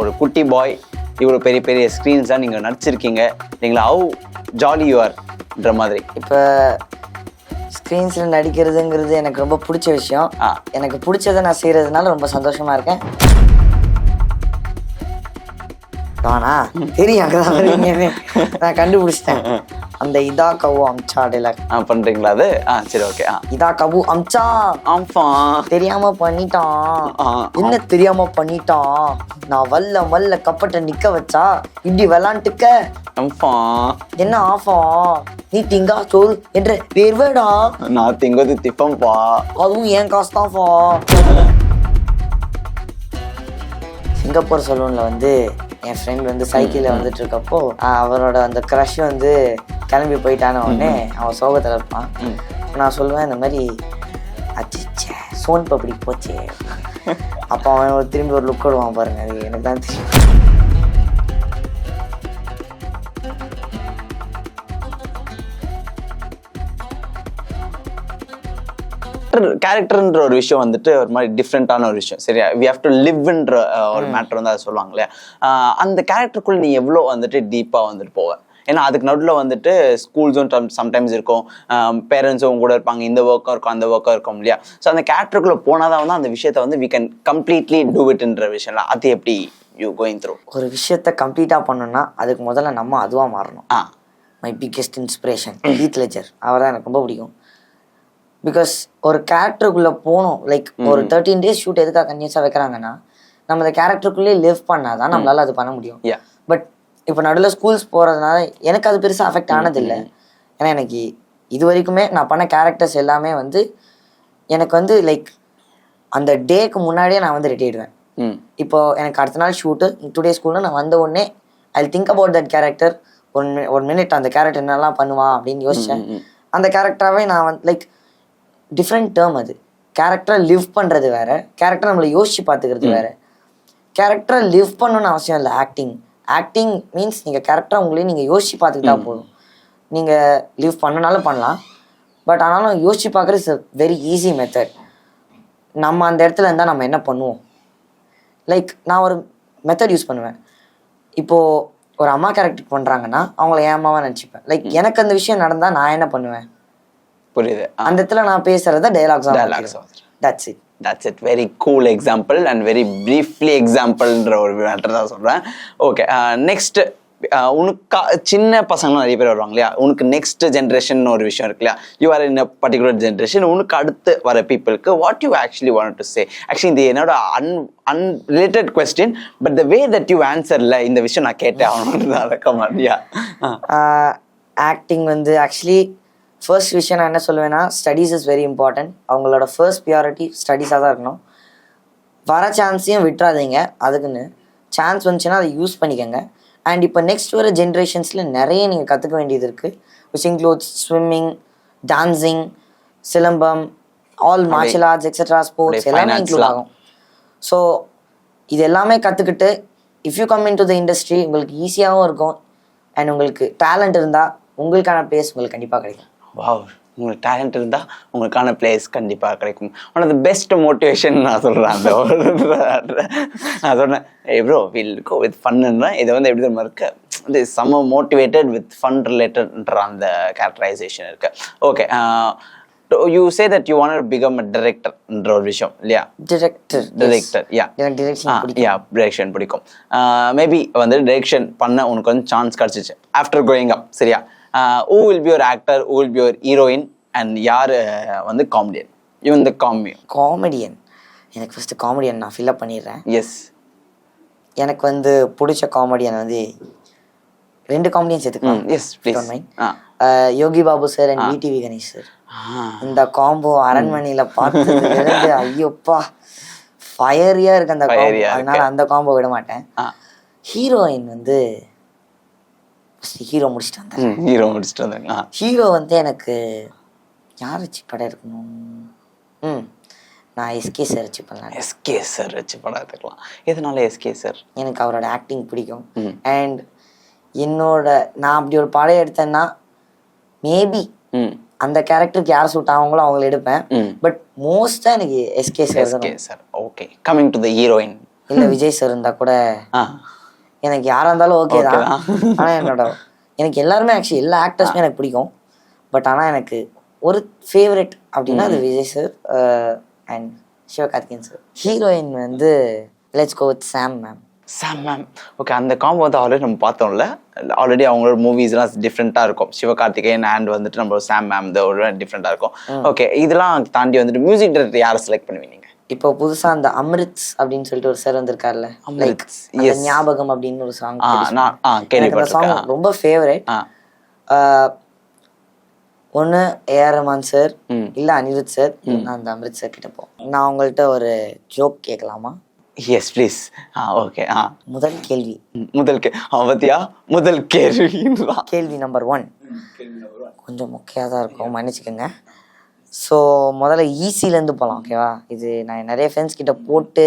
ஒரு குட்டி பாய் இவ்வளோ பெரிய பெரிய ஸ்க்ரீன்ஸாக நீங்கள் நடிச்சிருக்கீங்க. நீங்களா ஹவு ஜாலி யூஆர்ன்ற மாதிரி. இப்போ ஸ்க்ரீன்ஸில் நடிக்கிறதுங்கிறது எனக்கு ரொம்ப பிடிச்ச விஷயம். எனக்கு பிடிச்சதை நான் செய்கிறதுனால ரொம்ப சந்தோஷமா இருக்கேன். தானா தெரியும் அங்கதான் வருவீங்கன்னு நான் கண்டுபிடிச்சிட்டேன். அந்த இதா கவு அம்சா டைலாக் ஆ பண்ணுறீங்களா அது? ஆ சரி ஓகே. ஆ. இதா கவு அம்சா. ஆம்ஃபா தெரியாம பண்ணிட்டான். என்ன தெரியாம பண்ணிட்டான்? நான் வல்ல வல்ல கப்பட்ட நிக்க வச்சா இப்படி விளாண்டுக்க. ஆம்ஃபா என்ன ஆஃபா? நீ திங்கா சோறு என்ற வேர்வேடா. நான் திங்கது திப்பம்பா அதுவும் என் காசு தான்ப்பா சிங்கப்பூர் சலூன்ல வந்து என் ஃப்ரெண்ட் வந்து சைக்கிளில் வந்துட்டு இருக்கப்போ ஆஹ், அவரோட அந்த க்ரஷ் வந்து கிளம்பி போயிட்டான உடனே அவன் சோகத்தில் இருப்பான். நான் சொல்லுவேன் இந்த மாதிரி அச்சிச்சே சோன் பப்படி போச்சே. அப்போ அவன் ஒரு திரும்பி ஒரு லுக் விடுவான் பாருங்க அது எனக்கு தான் தெரியும். கேரக்டர்ன்ற ஒரு விஷயம் வந்துட்டு ஒரு மாதிரி டிஃப்ரெண்ட்டான ஒரு விஷயம். சரியா? வி ஹேவ் டு லிவ்ன்ற ஒரு மேட்டர் வந்து அதை சொல்லுவாங்க இல்லையா அந்த கேரக்டருக்குள்ள நீ எவ்வளோ வந்துட்டு டீப்பாக வந்துட்டு போவ? ஏன்னா அதுக்கு நடுவில் வந்துட்டு ஸ்கூல்ஸும் சம்டைம்ஸ் இருக்கும். பேரண்ட்ஸும் கூட இருப்பாங்க. இந்த ஒர்க்கும் இருக்கும் அந்த ஒர்க்கும் இருக்கும் இல்லையா? ஸோ அந்த கேரக்டருக்குள்ள போனால் தான் வந்து அந்த விஷயத்தை வந்து வி கேன் கம்ப்ளீட்லி டூ இட்ன்ற விஷயம்ல. அது எப்படி யூ கோயிங் த்ரூ ஒரு விஷயத்த கம்ப்ளீட்டாக பண்ணணும்னா அதுக்கு முதல்ல நம்ம அதுவாக மாறணும். My biggest inspiration Heath Ledger அவர் எனக்கு ரொம்ப பிடிக்கும். பிகாஸ் ஒரு கேரக்டருக்குள்ளே போகணும் லைக் ஒரு தேர்ட்டீன் டேஸ் ஷூட் எதுக்காக கன்யூஸாக வைக்கிறாங்கன்னா நம்ம அந்த கேரக்டருக்குள்ளேயே லிவ் பண்ணால் தான் நம்மளால அது பண்ண முடியும். பட் இப்போ நடுவில் ஸ்கூல்ஸ் போகிறதுனால எனக்கு அது பெருசாக அஃபெக்ட் ஆனதில்லை. ஏன்னா எனக்கு இது வரைக்குமே நான் பண்ண கேரக்டர்ஸ் எல்லாமே வந்து எனக்கு வந்து லைக் அந்த டேக்கு முன்னாடியே நான் வந்து ரெடி ஆயிடுவேன். இப்போ எனக்கு அடுத்த நாள் ஷூட்டு டுடே ஸ்கூல்னு நான் வந்த உடனே I think about that character one ஒரு மினிட் அந்த கேரக்டர் என்னெல்லாம் பண்ணுவான் அப்படின்னு யோசிச்சேன். அந்த கேரக்டராகவே நான் வந்து லைக் டிஃப்ரெண்ட் டேர்ம் அது. கேரக்டரை லிவ் பண்ணுறது வேற. கேரக்டர் நம்மளை யோசிச்சு பார்த்துக்கிறது வேற. கேரக்டரை லிவ் பண்ணணும்னு அவசியம் இல்லை ஆக்டிங் ஆக்டிங் மீன்ஸ் நீங்கள் கேரக்டரை உங்களையும் நீங்கள் யோசிச்சு பார்த்துக்கிட்டா போதும். நீங்கள் லிவ் பண்ணனாலும் பண்ணலாம். பட் ஆனாலும் யோசிச்சு பார்க்குறது இஸ் வெரி ஈஸி மெத்தட் நம்ம அந்த இடத்துல இருந்தால் நம்ம என்ன பண்ணுவோம்? லைக் நான் ஒரு மெத்தட் யூஸ் பண்ணுவேன். இப்போ ஒரு அம்மா கேரக்டர் பண்றாங்கன்னா அவங்கள அம்மாவா நினச்சிப்பேன். லைக் எனக்கு அந்த விஷயம் நடந்தா நான் என்ன பண்ணுவேன்? புரியுது. அந்த இடத்துல நான் பேசுறத dialogues ah that's it that's it very cool example and very briefly எக்ஸாம்பிள்ன்ற ஒரு மேட்டர் தான் சொல்கிறேன் ஓகே நெக்ஸ்ட் உனக்கு சின்ன பசங்களாம் நிறைய பேர் வருவாங்க இல்லையா? உனக்கு நெக்ஸ்ட் ஜென்ரேஷன் ஒரு விஷயம் இருக்கு இல்லையா? You are in particular generation உனக்கு அடுத்து வர பீப்புளுக்கு what you actually want to say actually இது என்னோட un unrelated question but the way that you ஆன்சர்ல இந்த விஷயம் நான் கேட்டே ஆகணும்னு அடக்கம் இல்லையா? ஆக்டிங் வந்து ஆக்சுவலி ஃபர்ஸ்ட் விஷயம் நான் என்ன சொல்லுவேன்னா ஸ்டடீஸ் இஸ் வெரி இம்பார்ட்டன்ட் அவங்களோட ஃபர்ஸ்ட் ப்ரியாரிட்டி ஸ்டடீஸாக தான் இருக்கணும். வர சான்ஸையும் விட்டுறாதீங்க. அதுக்குன்னு சான்ஸ் வந்துச்சுன்னா அதை யூஸ் பண்ணிக்கோங்க. அண்ட் இப்போ நெக்ஸ்ட் வர ஜென்ரேஷன்ஸில் நிறைய நீங்கள் கற்றுக்க வேண்டியது இருக்குது which includes swimming dancing silambam all martial arts etcetera sports எல்லாமே இன்க்ளூட். ஆகும். ஸோ இது எல்லாமே கற்றுக்கிட்டு if you come in to the industry உங்களுக்கு ஈஸியாகவும் இருக்கும். அண்ட் உங்களுக்கு டேலண்ட் இருந்தால் உங்களுக்கான பிளேஸ் உங்களுக்கு கண்டிப்பாக கிடைக்கும். வாவ் உங்களுக்கு டேலண்ட் இருந்தா உங்களுக்கான பிளேஸ் கண்டிப்பா கிடைக்கும். One of the best motivation நான் சொல்றேன். அந்த நான் சொன்னேன் ப்ரோ வில் கோ வித் ஃபன்னுன்னா இதை வந்து எப்படி தெரியுமா இருக்கு? இது செம்ம மோட்டிவேட்டட் வித் ஃபன் ரிலேட்டட்ன்ற அந்த கேரக்டரைசேஷன் இருக்கு. Okay you say that you want become a டைரக்டர்ன்ற ஒரு விஷயம் இல்லையா? டிரெக்டர் டைரக்டர் யா எனக்கு டிரெக்ஷன் பிடிக்கும். யா டிரெக்ஷன் பிடிக்கும். மேபி வந்து டிரெக்ஷன் பண்ண உனக்கு வந்து சான்ஸ் கிடச்சிச்சு. ஆஃப்டர் கோயிங் அப் சரியா? ஊ வில் பி ஒரு ஆக்டர் ஊ வில் பி ஒரு ஹீரோயின் அண்ட் யார் வந்து காமெடியன் இவன் இந்த காமி காமெடியன் எனக்கு ஃபஸ்ட்டு காமெடியன் நான் ஃபில்அப் பண்ணிடுறேன். எஸ் எனக்கு வந்து பிடிச்ச காமெடியன் வந்து ரெண்டு காமெடியன் சேர்த்துக்கலாம் yes please Yogi Babu sir and VTV Ganesh sir இந்த காம்போ அரண்மனையில பார்த்ததுல இருந்து ஐயோப்பா ஃபயரியா இருக்கு அந்த காம்போ அதனால அந்த காம்போ விட மாட்டேன். ஹீரோயின் வந்து ஹீரோ முடிச்சிட்டு வந்தேன். ஹீரோ முடிச்சுட்டு வந்தாங்க ஹீரோ வந்து எனக்கு யார் வச்சு படம் எடுக்கணும்? ம். நான் எஸ்கே சார் வச்சு பண்ணலாம் எஸ்கே சார் வச்சு படம் எடுத்துக்கலாம். எதனால எஸ்கே சார் எனக்கு அவரோட ஆக்டிங் பிடிக்கும். அண்ட் என்னோட நான் அப்படி ஒரு படம் எடுத்தேன்னா மேபி அந்த கேரக்டருக்கு யார் சூட் ஆவாங்களோ அவங்கள எடுப்பேன். பட் மோஸ்டா எனக்கு SK sir SK sir okay coming to the heroine இல்ல விஜய் சார் இருந்தா கூட எனக்கு யாரா இருந்தாலும் ஓகே தான். தான். ஆனா என்னோட எனக்கு எல்லாருமே ஆக்சுவலி எல்லா ஆக்டர்ஸுமே எனக்கு பிடிக்கும். பட் ஆனா எனக்கு ஒரு ஃபேவரட் அப்படின்னா அது Vijay sir and Sivakarthikeyan sir heroine வந்து let's go with Sam ma'am Sam ma'am okay அந்த காம்போ வந்து ஆல்ரெடி நம்ம பார்த்தோம்ல. ஆல்ரெடி அவங்களோட மூவிஸ்லாம் டிஃப்ரெண்ட்டாக இருக்கும். சிவகார்த்திகேயன் அண்ட் வந்துட்டு நம்ம சாம் மேம் ஒரு டிஃப்ரெண்ட்டாக இருக்கும். ஓகே இதெல்லாம் தாண்டி வந்துட்டு மியூசிக் டைரக்டர் யாரை செலக்ட் பண்ணுவீங்க? இப்போ புதுசா அந்த அமிர்த்ஸ் அப்படின்னு சொல்லிட்டு ஒரு சார் வந்திருக்காருல்ல. லைக் அமிர்த்ஸ், அந்த yes. ஞாபகம் அப்படின்னு ஒரு சாங் எனக்கு அந்த சாங் ரொம்ப ஃபேவரட் ஆ. ஒன்று ஏஆர் ரஹ்மான் சார். இல்ல அனிருத் சார் நான் அந்த அமிர்த் சார் கிட்ட போ நான் உங்கள்கிட்ட ஒரு ஜோக் கேட்கலாமா? Yes please ah okay ah. முதல் கேள்வி. முதல் கே முதல் கேள்வின்றான் கேள்வி நம்பர் ஒன் கொஞ்சம் முக்கியமாக தான் இருக்கும் மன்னிச்சுக்கோங்க. ஸோ முதல்ல ஈஸிலேருந்து போகலாம் ஓகேவா இது நான் நிறைய ஃப்ரெண்ட்ஸ் கிட்ட போட்டு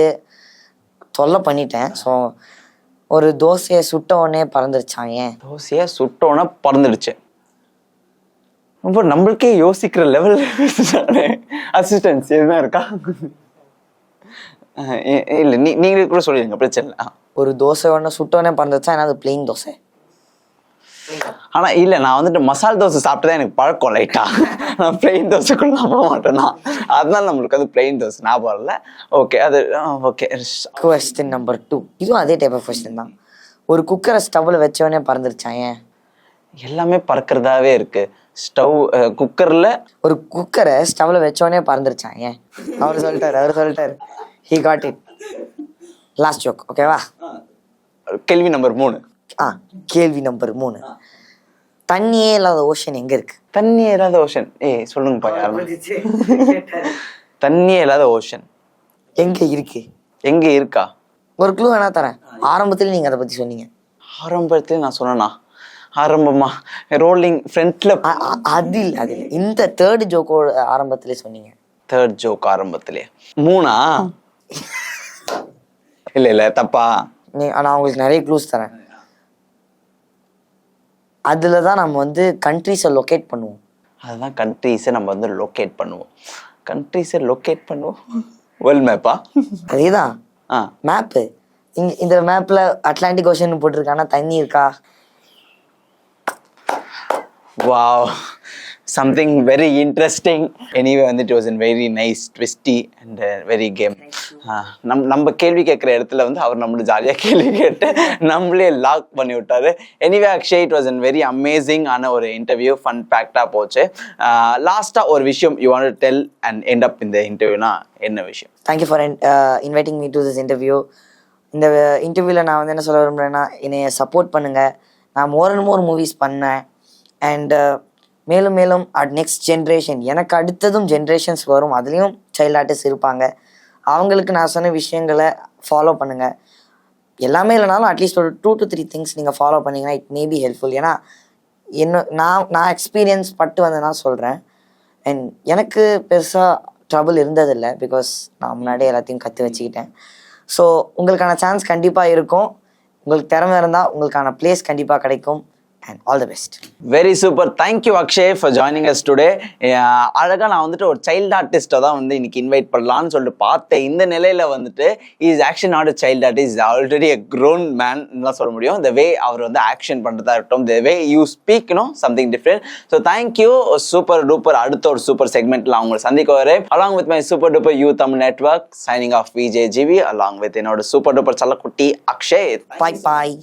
தொல்லை பண்ணிட்டேன். ஸோ ஒரு தோசையை சுட்ட உடனே பறந்துருச்சான் ஏன்? தோசையை சுட்டோன்னே பறந்துடுச்சு. ரொம்ப நம்மளுக்கே யோசிக்கிற லெவல் அசிஸ்டன்ஸ் எதுனா இருக்கா? இல்ல நீ நீங்களே கூட சொல்லிடுங்க பிரச்சனை இல்லை. ஒரு தோசை உடனே சுட்ட உடனே பறந்துருச்சா? ஏன்னா அது பிளெயின் தோசை. ஆனா இல்ல நான் வந்துட்டு மசால் தோசை சாப்பிட்டு தான் எனக்கு பழக்கம் லைட்டா நான் பிளெயின் தோசைக்குள்ள போக மாட்டேன்னா அதனால நம்மளுக்கு வந்து பிளெயின் தோசை ஞாபகம் இல்லை. ஓகே அது ஓகே கொஸ்டின் நம்பர் டூ இதுவும் அதே டைப் ஆஃப் கொஸ்டின் தான். ஒரு குக்கரை ஸ்டவ்வில் வச்ச உடனே பறந்துருச்சான் ஏன்? எல்லாமே பறக்கிறதாவே இருக்கு. ஸ்டவ் குக்கர்ல ஒரு குக்கரை ஸ்டவ்ல வச்சோடனே பறந்துருச்சான் ஏன்? அவர் சொல்லிட்டாரு அவர் சொல்லிட்டாரு. He got it last joke ஓகேவா கேள்வி நம்பர் மூணு. ஆ கேள்வி நம்பர் மூணு. தண்ணியே இல்லாத ஓஷன் எங்க இருக்கு? தண்ணி இல்லாத ஓஷன் ஏய் சொல்லுங்கப்பா யாருமே. தண்ணியே இல்லாத ஓஷன் எங்க இருக்கு? எங்க இருக்கா? ஒரு க்ளூ வேணா தரேன். ஆரம்பத்துல நீங்க அதை பத்தி சொன்னீங்க. ஆரம்பத்துல நான் சொன்னேனா? ஆரம்பமா ரோலிங் ஃப்ரண்ட்ல அது இல்ல அது இல்ல. இந்த தேர்ட் ஜோக்கோட ஆரம்பத்திலே சொன்னீங்க. தேர்ட் ஜோக் ஆரம்பத்திலே. மூணா? இல்ல இல்ல தப்பா. நீ நான் உங்களுக்கு நிறைய க்ளூஸ் தரேன். அதுல தான் நம்ம வந்து கண்ட்ரிஸை லொக்கேட் பண்ணுவோம். அதுதான் கண்ட்ரீஸை நம்ம வந்து லொக்கேட் பண்ணுவோம். கண்ட்ரீஸை லொக்கேட் பண்ணுவோம். வேர்ல்ட் மேப்பா அதேதான். ஆ. மேப்பு இங்க இந்த மேப்ல அட்லாண்டிக் ஓஷன் போட்டிருக்கானா? தண்ணி இருக்கா? Wow something very interesting anyway வந்து it was an very nice twisty and very game நம் நம்ம கேள்வி கேட்குற இடத்துல வந்து அவர் நம்மள ஜாலியாக கேள்வி கேட்டு நம்மளே லாக் பண்ணி விட்டாரு. Anyway Akshay it was an very amazing ஆன ஒரு இன்டர்வியூ ஃபன் பேக்டாக போச்சு. லாஸ்ட்டாக ஒரு விஷயம் you want tell and end up இந்த இன்டர்வியூனா என்ன விஷயம்? Thank you for inviting me to this interview இந்த இன்டர்வியூவில் நான் வந்து என்ன சொல்ல விரும்புகிறேன்னா என்னைய சப்போர்ட் பண்ணுங்கள் நான் மோர் அண்ட் மோர் மூவிஸ் பண்ணேன். அண்ட் மேலும் மேலும் அட் நெக்ஸ்ட் ஜென்ரேஷன் எனக்கு அடுத்ததும் ஜென்ரேஷன்ஸ் வரும். அதுலேயும் சைல்ட் ஆர்டிஸ்ட் இருப்பாங்க. அவங்களுக்கு நான் சொன்ன விஷயங்களை ஃபாலோ பண்ணுங்கள் எல்லாமே இல்லைனாலும் அட்லீஸ்ட் ஒரு டூ டு த்ரீ திங்ஸ் நீங்கள் ஃபாலோ பண்ணீங்கன்னா இட் மே பி ஹெல்ப்ஃபுல் ஏன்னா என்ன நான் நான் எக்ஸ்பீரியன்ஸ் பட்டு வந்தேன்னா சொல்கிறேன் அண்ட் எனக்கு பெருசாக ட்ரபுள் இருந்ததில்லை பிகாஸ் நான் முன்னாடியே எல்லாத்தையும் கற்று வச்சுக்கிட்டேன். ஸோ உங்களுக்கான சான்ஸ் கண்டிப்பாக இருக்கும். உங்களுக்கு திறமை இருந்தால் உங்களுக்கான பிளேஸ் கண்டிப்பாக கிடைக்கும். And all the best very super thank you Akshay for joining us today அழகாக நான் வந்துட்டு ஒரு சைல்டு ஆர்டிஸ்ட்டை தான் வந்து இன்னைக்கு இன்வைட் பண்ணலான்னு சொல்லிட்டு பார்த்தேன். இந்த நிலையில வந்துட்டு is action not a child artist already a grown man தான் சொல்ல முடியும். இந்த வே அவர் வந்து ஆக்ஷன் பண்ணுறதா இருக்கட்டும் the way you speak no something different so thank you super duper அடுத்த ஒரு சூப்பர் செக்மெண்ட்ல அவங்களை சந்திக்க வரேன். Along with my super duper you Tamil network signing off VJ GV along with என்னோட சூப்பர் டூப்பர் சல்லக்குட்டி அக்ஷய் பாய் பாய்